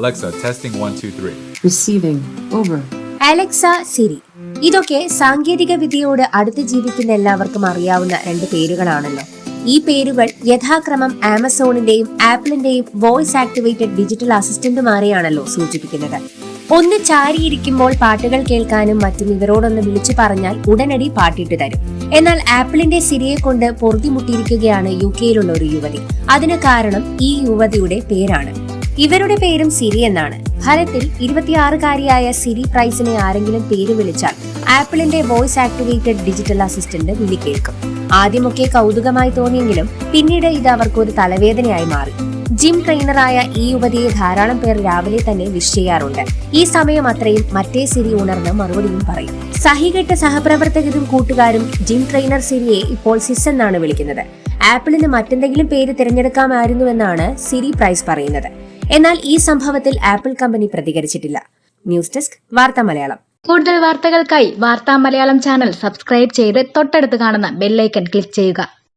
Alexa, testing one, two, three. Receiving. Over. Alexa Siri ഇതൊക്കെ സാങ്കേതിക വിദ്യയോട് അടുത്ത് ജീവിക്കുന്ന എല്ലാവർക്കും അറിയാവുന്ന രണ്ട് പേരുകളാണല്ലോ ഈ പേരുകൾ യഥാക്രമം ആമസോണിന്റെയും ആപ്പിളിന്റെയും വോയിസ് ആക്ടിവേറ്റഡ് ഡിജിറ്റൽ അസിസ്റ്റന്റുമാരെയാണല്ലോ സൂചിപ്പിക്കുന്നത് ഒന്ന് ചാരിയിരിക്കുമ്പോൾ പാട്ടുകൾ കേൾക്കാനും മറ്റും ഇവരോടൊന്ന് വിളിച്ചു പറഞ്ഞാൽ ഉടനടി പാട്ടിട്ട് തരും എന്നാൽ ആപ്പിളിന്റെ സിരിയെ കൊണ്ട് പൊറുതിമുട്ടിയിരിക്കുകയാണ് യു കെയിലുള്ള ഒരു യുവതി അതിന് കാരണം ഈ യുവതിയുടെ പേരാണ് ഇവരുടെ പേരും സിരി എന്നാണ്. ഫലത്തിൽ ഇരുപത്തിയാറുകാരിയായ സിരി പ്രൈസിനെ ആരെങ്കിലും പേര് വിളിച്ചാൽ ആപ്പിളിന്റെ വോയിസ് ആക്ടിവേറ്റഡ് ഡിജിറ്റൽ അസിസ്റ്റന്റ് വിളി കേൾക്കും ആദ്യമൊക്കെ കൗതുകമായി തോന്നിയെങ്കിലും പിന്നീട് ഇത് അവർക്കൊരു തലവേദനയായി മാറി. ജിം ട്രെയിനറായ ഈ യുവതിയെ ധാരാളം പേർ രാവിലെ തന്നെ വിഷ് ചെയ്യാറുണ്ട്. ഈ സമയം അത്രയും മറ്റേ സിരി ഉണർന്ന് മറുപടിയും പറയും. സഹികെട്ട സഹപ്രവർത്തകരും കൂട്ടുകാരും ജിം ട്രെയിനർ സിരിയെ ഇപ്പോൾ സിസ് എന്നാണ് വിളിക്കുന്നത്. ആപ്പിളിന് മറ്റെന്തെങ്കിലും പേര് തിരഞ്ഞെടുക്കാമായിരുന്നുവെന്നാണ് സിരി പ്രൈസ് പറയുന്നത്. എന്നാൽ ഈ സംഭവത്തിൽ ആപ്പിൾ കമ്പനി പ്രതികരിച്ചിട്ടില്ല. ന്യൂസ് ഡെസ്ക് വാർത്താ മലയാളം. കൂടുതൽ വാർത്തകൾക്കായി വാർത്താ മലയാളം ചാനൽ സബ്സ്ക്രൈബ് ചെയ്ത് തൊട്ടടുത്ത് കാണുന്ന ബെല്ലൈക്കൺ ക്ലിക്ക് ചെയ്യുക.